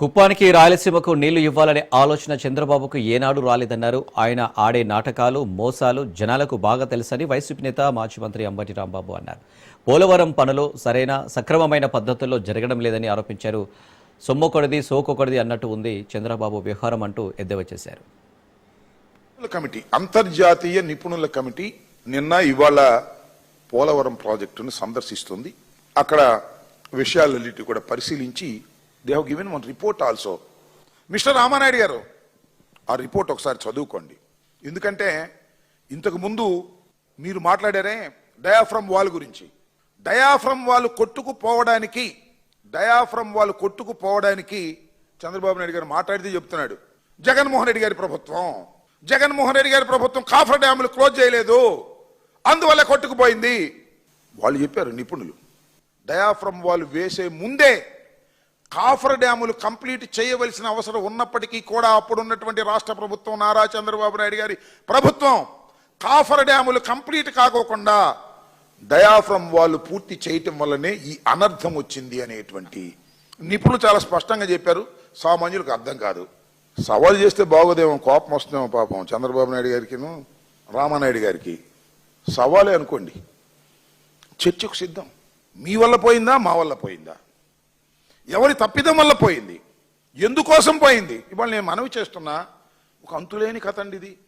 కుప్పానికి రాయలసీమకు నీళ్ళు ఇవ్వాలనే ఆలోచన చంద్రబాబుకు ఏనాడు రాలేదన్నారు. ఆయన ఆడే నాటకాలు మోసాలు జనాలకు బాగా తెలుసని వైసీపీ నేత మాజీ మంత్రి అంబటి రాంబాబు అన్నారు. పోలవరం పనులు సరైన సక్రమమైన పద్ధతుల్లో జరగడం లేదని ఆరోపించారు. సొమ్మొకడిది సోకొకడిది అన్నట్టు ఉంది చంద్రబాబు వ్యవహారం అంటూ ఎద్దేవా చేశారు. కమిటీ అంతర్జాతీయ నిపుణుల కమిటీ నిన్న ఇవాళ పోలవరం ప్రాజెక్టును సందర్శిస్తుంది. అక్కడ విషయాలన్నిటి కూడా పరిశీలించి they have given one report also mister Ramanayudu garu ఆ రిపోర్ట్ ఒకసారి చదువుకోండి. ఎందుకంటే ఇంతకు ముందు మీరు మాట్లాడారే డయాఫ్రమ్ వాల్ గురించి. డయాఫ్రమ్ వాళ్ళు కొట్టుకుపోవడానికి డయాఫ్రమ్ వాళ్ళు కొట్టుకుపోవడానికి చంద్రబాబు నాయుడు గారు మాట్లాడితే చెప్తున్నాడు. జగన్మోహన్ రెడ్డి గారి ప్రభుత్వం జగన్మోహన్ రెడ్డి గారి ప్రభుత్వం కాఫర్ డ్యాములు క్లోజ్ చేయలేదు. అందువల్ల కొట్టుకుపోయింది. వాళ్ళు చెప్పారు నిపుణులు డయాఫ్రమ్ వాళ్ళు వేసే ముందే కాఫర్ డ్యాములు కంప్లీట్ చేయవలసిన అవసరం ఉన్నప్పటికీ కూడా అప్పుడున్నటువంటి రాష్ట్ర ప్రభుత్వం నారా చంద్రబాబు నాయుడు గారి ప్రభుత్వం కాఫర్ డ్యాములు కంప్లీట్ కాకోకుండా డయాఫ్రమ్ వాళ్ళు పూర్తి చేయటం వల్లనే ఈ అనర్థం వచ్చింది అనేటువంటి నిపుణులు చాలా స్పష్టంగా చెప్పారు. సామాన్యులకు అర్థం కాదు. సవాల్ చేస్తే బాగోదేమో కోపం వస్తుందేమో పాపం చంద్రబాబు నాయుడు గారికిను రామానాయుడు గారికి. సవాలే అనుకోండి. చర్చకు సిద్ధం. మీ వల్ల పోయిందా? మా వల్ల పోయిందా? ఎవరి తప్పిదం వల్ల పోయింది? ఎందుకోసం పోయింది? ఇవాళ నేను మనవి చేస్తున్నా ఒక అంతులేని కథ అండి ఇది.